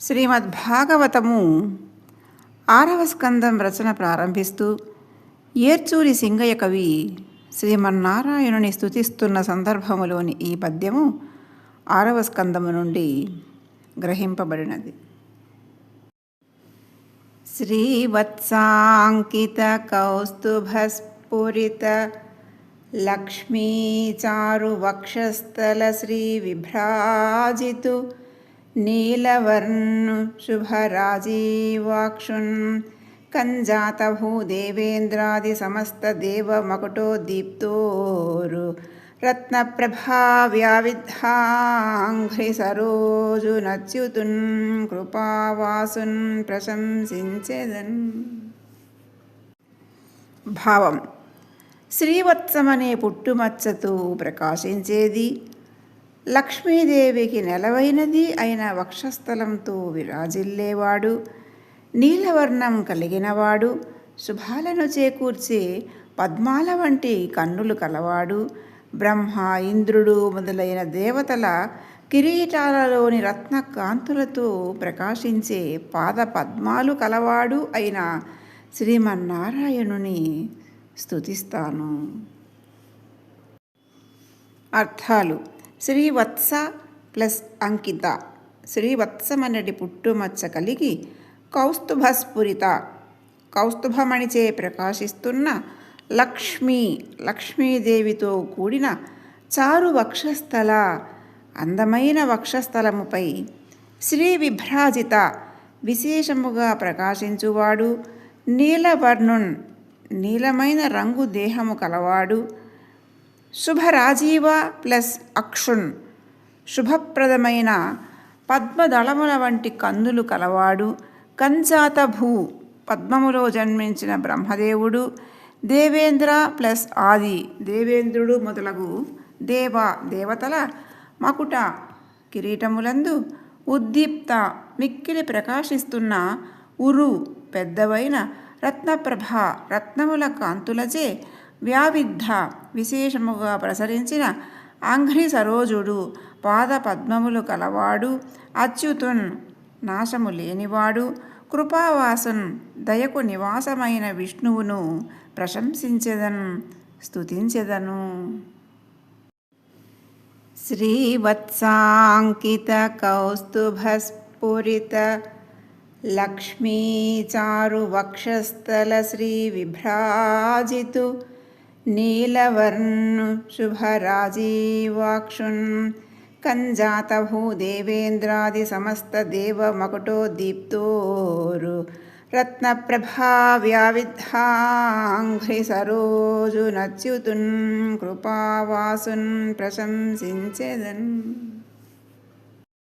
శ్రీమద్భాగవతము ఆరవ స్కందం రచన ప్రారంభిస్తూ ఏర్చూరి సింగయ్య కవి శ్రీమన్నారాయణుని స్తుతిస్తున్న సందర్భములోని ఈ పద్యము ఆరవ స్కందము నుండి గ్రహింపబడినది. శ్రీవత్సాంకిత కౌస్తుభస్ఫురిత లక్ష్మీచారు వక్షస్థల శ్రీ విభ్రాజితు నీలవర్ణు శుభరాజీవాక్షున్ కంజాత భూదేవేంద్రాది సమస్త దేవ మకుటో దీప్తోరు రత్నప్రభా వ్యావిద్ధాంఘ్రి సరోజు నచ్యుతున్ కృపావాసున్ ప్రశంసించెదన్. భావం. శ్రీవత్సమనే పుట్టుమచ్చతో ప్రకాశించేది లక్ష్మీదేవికి నెలవైనది అయిన వక్షస్థలంతో విరాజిల్లేవాడు. నీలవర్ణం కలిగినవాడు. శుభాలను చేకూర్చే పద్మాల వంటి కన్నులు కలవాడు. బ్రహ్మ ఇంద్రుడు మొదలైన దేవతల కిరీటాలలోని రత్న కాంతులతో ప్రకాశించే పాద పద్మాలు కలవాడు అయిన శ్రీమన్నారాయణుని స్తుతిస్తాను. అర్థాలు శ్రీవత్స ప్లస్ అంకిత. శ్రీవత్సమనటి పుట్టుమచ్చ కలిగి కౌస్తుభస్ఫురిత. కౌస్తుభమణిచే ప్రకాశిస్తున్న లక్ష్మీ లక్ష్మీదేవితో కూడిన చారు వక్షస్థల అందమైన వక్షస్థలముపై శ్రీ విభ్రాజిత విశేషముగా ప్రకాశించువాడు. నీలవర్ణున్ నీలమైన రంగు దేహము కలవాడు. శుభరాజీవ ప్లస్ అక్షున్ శుభప్రదమైన పద్మదళముల వంటి కందులు కలవాడు. కంజాత భూ పద్మములో జన్మించిన బ్రహ్మదేవుడు. దేవేంద్ర ప్లస్ ఆది దేవేంద్రుడు మొదలగు దేవ దేవతల మకుట కిరీటములందు ఉద్దీప్త మిక్కిలి ప్రకాశిస్తున్న ఉరు పెద్దవైన రత్నప్రభ రత్నముల కాంతులచే వ్యావిద్ధ విశేషముగా ప్రసరించిన ఆంఘ్రి సరోజుడు పాద పద్మములు కలవాడు అచ్యుతున్ నాశము లేనివాడు కృపావాసున్ దయకు నివాసమైన విష్ణువును ప్రశంసించెదను స్తుతించెదను. శ్రీవత్సాంకిత కౌస్తుభస్ఫురిత లక్ష్మీచారు వక్షస్థల శ్రీ విభ్రాజితు నీలవర్ణు శుభరాజీవాక్షున్ కంజాత భూదేవేంద్రాది సమస్త దేవ మకుటో దీప్తోరు రత్నప్రభా వ్యావిద్ధాంఘ్రి సరోజు నచ్యుతున్ కృపావాసున్ ప్రశంసించెదన్.